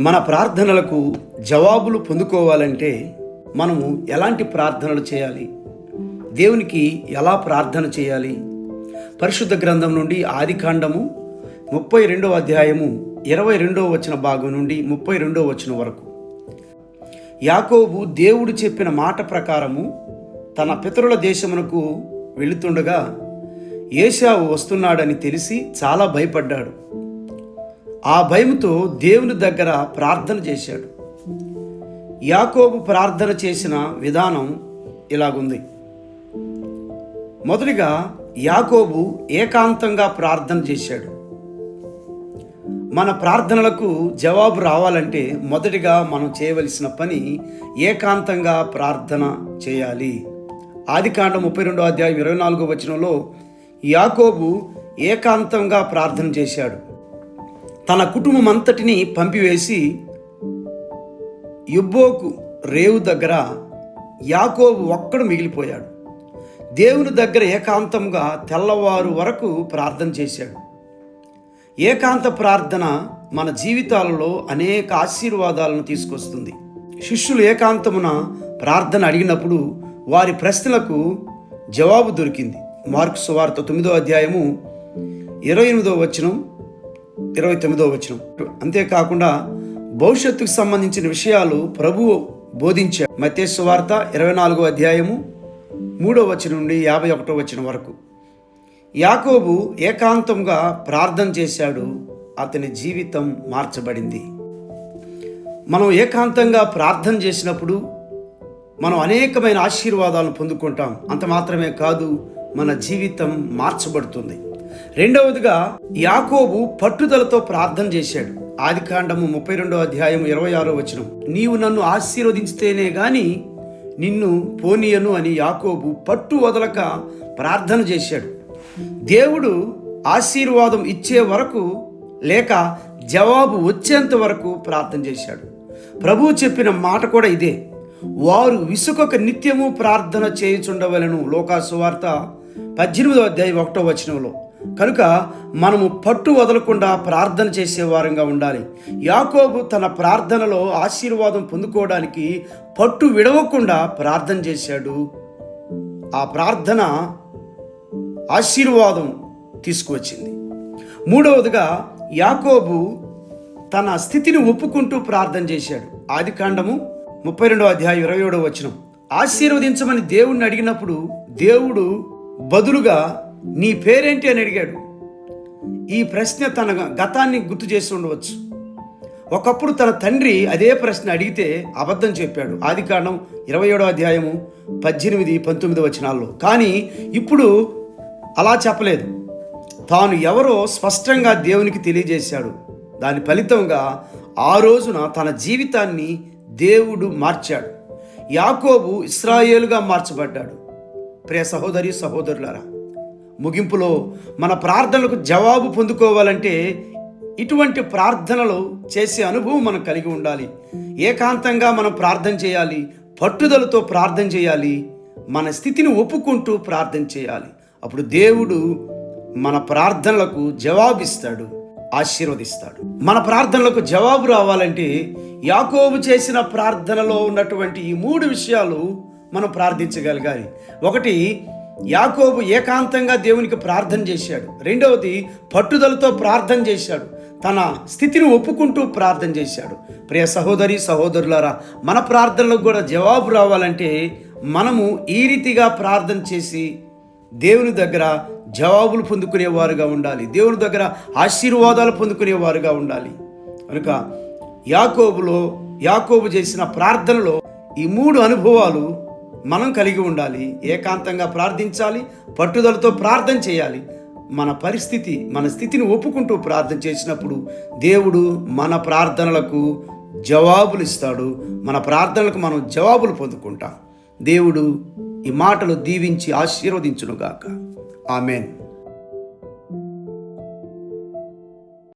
మన ప్రార్థనలకు జవాబులు పొందుకోవాలంటే మనము ఎలాంటి ప్రార్థనలు చేయాలి? దేవునికి ఎలా ప్రార్థన చేయాలి? పరిశుద్ధ గ్రంథం నుండి ఆదికాండము ముప్పై రెండవ అధ్యాయము ఇరవై రెండవ వచన భాగం నుండి ముప్పై రెండవ వచనం వరకు. యాకోబు దేవుడు చెప్పిన మాట ప్రకారము తన పితరుల దేశమునకు వెళుతుండగా ఏశావు వస్తున్నాడని తెలిసి చాలా భయపడ్డాడు. ఆ భయంతో దేవుని దగ్గర ప్రార్థన చేశాడు. యాకోబు ప్రార్థన చేసిన విధానం ఇలాగుంది. మొదటిగా యాకోబు ఏకాంతంగా ప్రార్థన చేశాడు. మన ప్రార్థనలకు జవాబు రావాలంటే మొదటిగా మనం చేయవలసిన పని ఏకాంతంగా ప్రార్థన చేయాలి. ఆదికాండం ముప్పై రెండో అధ్యాయం ఇరవై నాలుగో వచనంలో యాకోబు ఏకాంతంగా ప్రార్థన చేశాడు. తన కుటుంబం అంతటిని పంపివేసి యుబ్బోకు రేవు దగ్గర యాకోబు ఒక్కడు మిగిలిపోయాడు. దేవుని దగ్గర ఏకాంతంగా తెల్లవారు వరకు ప్రార్థన చేశాడు. ఏకాంత ప్రార్థన మన జీవితాలలో అనేక ఆశీర్వాదాలను తీసుకొస్తుంది. శిష్యులు ఏకాంతమున ప్రార్థన అడిగినప్పుడు వారి ప్రశ్నలకు జవాబు దొరికింది. మార్క్స్ వార్త తొమ్మిదో అధ్యాయము ఇరవై ఎనిమిదో వచనం ఇరవై తొమ్మిదో వచనం. అంతేకాకుండా భవిష్యత్తుకు సంబంధించిన విషయాలు ప్రభువు బోధించారు మతేశ్వ వార్త ఇరవై నాలుగో అధ్యాయము మూడో వచనం నుండి యాభై ఒకటో వచనం వరకు. యాకోబు ఏకాంతంగా ప్రార్థన చేశాడు అతని జీవితం మార్చబడింది. మనం ఏకాంతంగా ప్రార్థన చేసినప్పుడు మనం అనేకమైన ఆశీర్వాదాలను పొందుకుంటాం. అంత మాత్రమే కాదు మన జీవితం మార్చబడుతుంది. రెండవదిగా యాకోబు పట్టుదలతో ప్రార్థన చేశాడు. ఆది కాండము ముప్పై రెండో అధ్యాయం ఇరవై ఆరో వచనం. నీవు నన్ను ఆశీర్వదించితేనే గాని నిన్ను పోనీయను అని యాకోబు పట్టు వదలక ప్రార్థన చేశాడు. దేవుడు ఆశీర్వాదం ఇచ్చే వరకు లేక జవాబు వచ్చేంత వరకు ప్రార్థన చేశాడు. ప్రభువు చెప్పిన మాట కూడా ఇదే. వారు విసుకొక నిత్యము ప్రార్థన చేయుచుండవలను. లోకాసు వార్త పద్దెనిమిదో అధ్యాయం ఒకటో వచనంలో. కనుక మనము పట్టు వదలకుండా ప్రార్థన చేసేవారంగా ఉండాలి. యాకోబు తన ప్రార్థనలో ఆశీర్వాదం పొందుకోవడానికి పట్టు విడవకుండా ప్రార్థన చేశాడు. ఆ ప్రార్థన ఆశీర్వాదం తీసుకువచ్చింది. మూడవదిగా యాకోబు తన స్థితిని ఒప్పుకుంటూ ప్రార్థన చేశాడు. ఆది కాండము ముప్పై రెండవ అధ్యాయం ఇరవై ఏడవ వచనం. ఆశీర్వదించమని దేవుణ్ణి అడిగినప్పుడు దేవుడు బదులుగా నీ పేరేంటి అని అడిగాడు. ఈ ప్రశ్న తన గతాన్ని గుర్తు చేసి ఉండవచ్చు. ఒకప్పుడు తన తండ్రి అదే ప్రశ్న అడిగితే అబద్ధం చెప్పాడు. ఆది కారణం ఇరవై ఏడో అధ్యాయము పద్దెనిమిది పంతొమ్మిది వచనాల్లో. కానీ ఇప్పుడు అలా చెప్పలేదు. తాను ఎవరో స్పష్టంగా దేవునికి తెలియజేశాడు. దాని ఫలితంగా ఆ రోజున తన జీవితాన్ని దేవుడు మార్చాడు. యాకోబు ఇస్రాయేలుగా మార్చబడ్డాడు. ప్రియ సహోదరి సహోదరులారా ముగింపులో మన ప్రార్థనలకు జవాబు పొందుకోవాలంటే ఇటువంటి ప్రార్థనలు చేసే అనుభవం మనం కలిగి ఉండాలి. ఏకాంతంగా మనం ప్రార్థన చేయాలి. పట్టుదలతో ప్రార్థన చేయాలి. మన స్థితిని ఒప్పుకుంటూ ప్రార్థన చేయాలి. అప్పుడు దేవుడు మన ప్రార్థనలకు జవాబిస్తాడు. ఆశీర్వదిస్తాడు. మన ప్రార్థనలకు జవాబు రావాలంటే యాకోబు చేసిన ప్రార్థనలో ఉన్నటువంటి ఈ మూడు విషయాలు మనం ప్రార్థించగలగాలి. ఒకటి యాకోబు ఏకాంతంగా దేవునికి ప్రార్థన చేశాడు. రెండవది పట్టుదలతో ప్రార్థన చేశాడు. తన స్థితిని ఒప్పుకుంటూ ప్రార్థన చేశాడు. ప్రియ సహోదరి సహోదరులారా మన ప్రార్థనలకు కూడా జవాబు రావాలంటే మనము ఈ రీతిగా ప్రార్థన చేసి దేవుని దగ్గర జవాబులు పొందుకునేవారుగా ఉండాలి. దేవుని దగ్గర ఆశీర్వాదాలు పొందుకునేవారుగా ఉండాలి. కనుక యాకోబులో యాకోబు చేసిన ప్రార్థనలో ఈ మూడు అనుభవాలు మనం కలిగి ఉండాలి ఏకాంతంగా ప్రార్థించాలి పట్టుదలతో ప్రార్థన చేయాలి. మన పరిస్థితి మన స్థితిని ఒప్పుకుంటూ ప్రార్థన చేసినప్పుడు దేవుడు మన ప్రార్థనలకు జవాబులు ఇస్తాడు. మన ప్రార్థనలకు మనం జవాబులు పొందుకుంటాం. దేవుడు ఈ మాటలు దీవించి ఆశీర్వదించునుగాక. ఆమెన్.